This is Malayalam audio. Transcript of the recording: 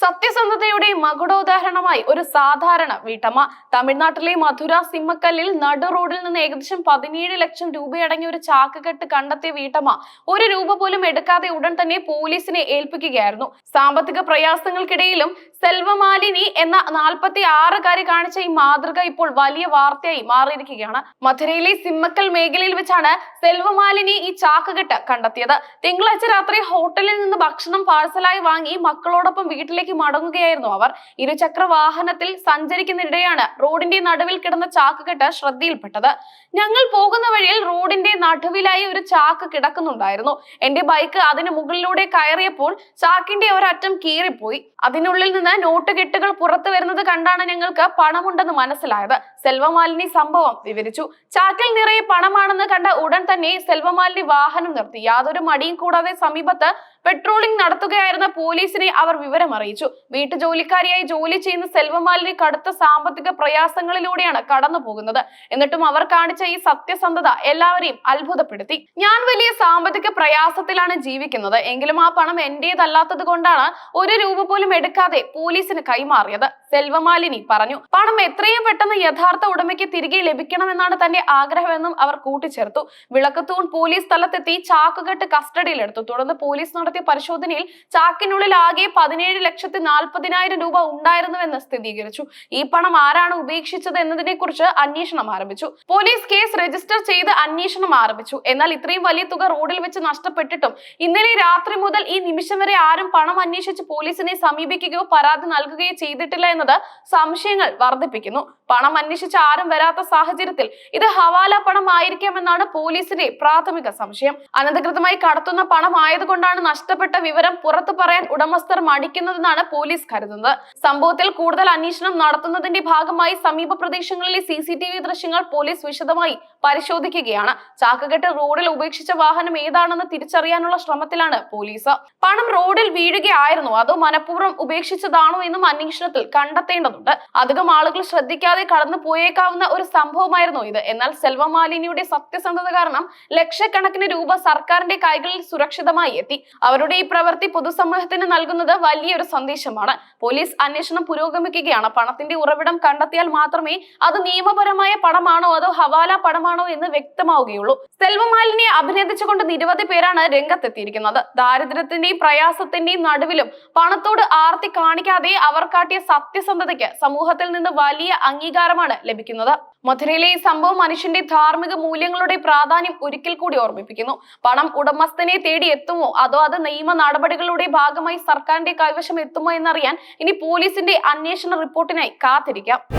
സത്യസന്ധതയുടെ മകുടോദാഹരണമായി ഒരു സാധാരണ വീട്ടമ്മ. തമിഴ്നാട്ടിലെ മധുര സിമ്മക്കല്ലിൽ നടു റോഡിൽ നിന്ന് ഏകദേശം പതിനേഴ് ലക്ഷം രൂപയടങ്ങിയ ഒരു ചാക്കുകെട്ട് കണ്ടെത്തിയ വീട്ടമ്മ ഒരു രൂപ പോലും എടുക്കാതെ ഉടൻ തന്നെ പോലീസിനെ ഏൽപ്പിക്കുകയായിരുന്നു. സാമ്പത്തിക പ്രയാസങ്ങൾക്കിടയിലും സെൽവമാലിനി എന്ന നാൽപ്പത്തി ആറുകാരി കാണിച്ച ഈ മാതൃക ഇപ്പോൾ വലിയ വാർത്തയായി മാറിയിരിക്കുകയാണ്. മധുരയിലെ സിമ്മക്കൽ മേഖലയിൽ വെച്ചാണ് സെൽവമാലിനി ഈ ചാക്കുകെട്ട് കണ്ടെത്തിയത്. തിങ്കളാഴ്ച രാത്രി ഹോട്ടലിൽ നിന്ന് ഭക്ഷണം പാഴ്സലായി വാങ്ങി മക്കളോടൊപ്പം വീട്ടിലേക്ക് മടങ്ങുകയായിരുന്നു അവർ. ഇരുചക്ര വാഹനത്തിൽ സഞ്ചരിക്കുന്നിടെയാണ് റോഡിന്റെ നടുവിൽ കിടന്ന ചാക്കുകെട്ട് ശ്രദ്ധയിൽപ്പെട്ടത്. ഞങ്ങൾ പോകുന്ന വഴിയിൽ റോഡിന്റെ നടുവിലായി ഒരു ചാക്ക് കിടക്കുന്നുണ്ടായിരുന്നു. എന്റെ ബൈക്ക് അതിന് മുകളിലൂടെ കയറിയപ്പോൾ ചാക്കിന്റെ ഒരറ്റം കീറിപ്പോയി. അതിനുള്ളിൽ നിന്ന് നോട്ട് കെട്ടുകൾ പുറത്തു വരുന്നത് കണ്ടാണ് ഞങ്ങൾക്ക് പണമുണ്ടെന്ന് മനസ്സിലായത്. സെൽവമാലിനി സംഭവം വിവരിച്ചു. ചാക്കിൽ നിറയെ പണമാണെന്ന് കണ്ട ഉടൻ തന്നെ സെൽവമാലിനി വാഹനം നിർത്തി. യാതൊരു മടിയും കൂടാതെ സമീപത്ത് പെട്രോളിംഗ് നടത്തുകയായിരുന്ന പോലീസിനെ അവർ വിവരം അറിയിച്ചു. വീട്ടുജോലിക്കാരിയായി ജോലി ചെയ്യുന്ന സെൽവമാലിനി കടുത്ത സാമ്പത്തിക പ്രയാസങ്ങളിലൂടെയാണ് കടന്നു പോകുന്നത്. എന്നിട്ടും അവർ കാണിച്ച ഈ സത്യസന്ധത എല്ലാവരെയും അത്ഭുതപ്പെടുത്തി. ഞാൻ വലിയ സാമ്പത്തിക പ്രയാസത്തിലാണ് ജീവിക്കുന്നത്. എങ്കിലും ആ പണം എന്റേതല്ലാത്തത് കൊണ്ടാണ് ഒരു രൂപ പോലും എടുക്കാതെ പോലീസിന് കൈമാറിയത്. സെൽവമാലിനി പറഞ്ഞു പണം എത്രയും പെട്ടെന്ന് യഥാർത്ഥ ഉടമയ്ക്ക് തിരികെ ലഭിക്കണമെന്നാണ് തന്റെ ആഗ്രഹമെന്നും അവർ കൂട്ടിച്ചേർത്തു. വിളക്കത്തൂൺ പോലീസ് സ്ഥലത്തെത്തി ചാക്കുകെട്ട് കസ്റ്റഡിയിലെടുത്തു. തുടർന്ന് പോലീസ് നടത്തിയ പരിശോധനയിൽ ചാക്കിനുള്ളിൽ ആകെ പതിനേഴ് ലക്ഷത്തി നാൽപ്പതിനായിരം രൂപ ഉണ്ടായിരുന്നുവെന്ന് സ്ഥിരീകരിച്ചു. ഈ പണം ആരാണ് ഉപേക്ഷിച്ചത് എന്നതിനെ കുറിച്ച് അന്വേഷണം ആരംഭിച്ചു. പോലീസ് കേസ് രജിസ്റ്റർ ചെയ്ത് അന്വേഷണം ആരംഭിച്ചു. എന്നാൽ ഇത്രയും വലിയ തുക റോഡിൽ വെച്ച് നഷ്ടപ്പെട്ടിട്ടും ഇന്നലെ രാത്രി മുതൽ ഈ നിമിഷം വരെ ആരും പണം അന്വേഷിച്ച് പോലീസിനെ സമീപിക്കുകയോ പരാതി നൽകുകയോ ചെയ്തിട്ടില്ല എന്നത് സംശയങ്ങൾ വർദ്ധിപ്പിക്കുന്നു. പണം അന്വേഷിച്ച് ആരും വരാത്ത സാഹചര്യത്തിൽ ഇത് ഹവാല പണം ആയിരിക്കാമെന്നാണ് പോലീസിന്റെ പ്രാഥമിക സംശയം. അനധികൃതമായി കടത്തുന്ന പണം ആയതുകൊണ്ടാണ് നഷ്ടപ്പെട്ട വിവരം പുറത്തു പറയാൻ ഉടമസ്ഥർ മടിക്കുന്നതെന്നാണ് പോലീസ് കരുതുന്നത്. സംഭവത്തിൽ കൂടുതൽ അന്വേഷണം നടത്തുന്നതിന്റെ ഭാഗമായി സമീപ പ്രദേശങ്ങളിലെ സി ദൃശ്യങ്ങൾ പോലീസ് വിശദമായി പരിശോധിക്കുകയാണ്. ചാക്കുകെട്ട് റോഡിൽ ഉപേക്ഷിച്ച വാഹനം ഏതാണെന്ന് തിരിച്ചറിയാനുള്ള ശ്രമത്തിലാണ് പോലീസ്. പണം റോഡിൽ വീഴുകയായിരുന്നു. അതോ മനഃപൂർവം ഉപേക്ഷിച്ചതാണോ എന്നും അന്വേഷണത്തിൽ കണ്ടെത്തേണ്ടതുണ്ട്. അധികം ആളുകൾ ശ്രദ്ധിക്കാതെ കടന്നു പോയേക്കാവുന്ന ഒരു സംഭവമായിരുന്നു ഇത്. എന്നാൽ സെൽവമാലിനിയുടെ സത്യസന്ധത കാരണം ലക്ഷക്കണക്കിന് രൂപ സർക്കാരിന്റെ കൈകളിൽ സുരക്ഷിതമായി എത്തി. അവരുടെ ഈ പ്രവൃത്തി പൊതുസമൂഹത്തിന് നൽകുന്നത് വലിയൊരു സന്ദേശമാണ്. പോലീസ് അന്വേഷണം പുരോഗമിക്കുകയാണ്. പണത്തിന്റെ ഉറവിടം കണ്ടെത്തിയാൽ മാത്രമേ അത് നിയമപരമായ പണമാണോ അതോ ഹവാല പണമാണോ എന്ന് വ്യക്തമാവുകയുള്ളൂ. സെൽവമാലിനിയെ അഭിനന്ദിച്ചുകൊണ്ട് നിരവധി പേരാണ് രംഗത്തെത്തിയിരിക്കുന്നത്. ദാരിദ്ര്യത്തിന്റെയും പ്രയാസത്തിന്റെയും നടുവിലും പണത്തോട് ആർത്തി കാണിക്കാതെ അവർ കാട്ടിയ സത്യസന്ധതയ്ക്ക് സമൂഹത്തിൽ നിന്ന് വലിയ അംഗീകാരമാണ് ലഭിക്കുന്നത്. മധുരയിലെ ഈ സംഭവം മനുഷ്യന്റെ ധാർമ്മിക മൂല്യങ്ങളുടെ പ്രാധാന്യം ഒരിക്കൽ കൂടി ഓർമ്മിപ്പിക്കുന്നു. പണം ഉടമസ്ഥനെ തേടി എത്തുമോ? അതോ അത് നിയമ നടപടികളുടെ ഭാഗമായി സർക്കാരിന്റെ കൈവശം എത്തുമോ എന്നറിയാൻ ഇനി പോലീസിന്റെ അന്വേഷണ റിപ്പോർട്ടിനായി കാത്തിരിക്കാം.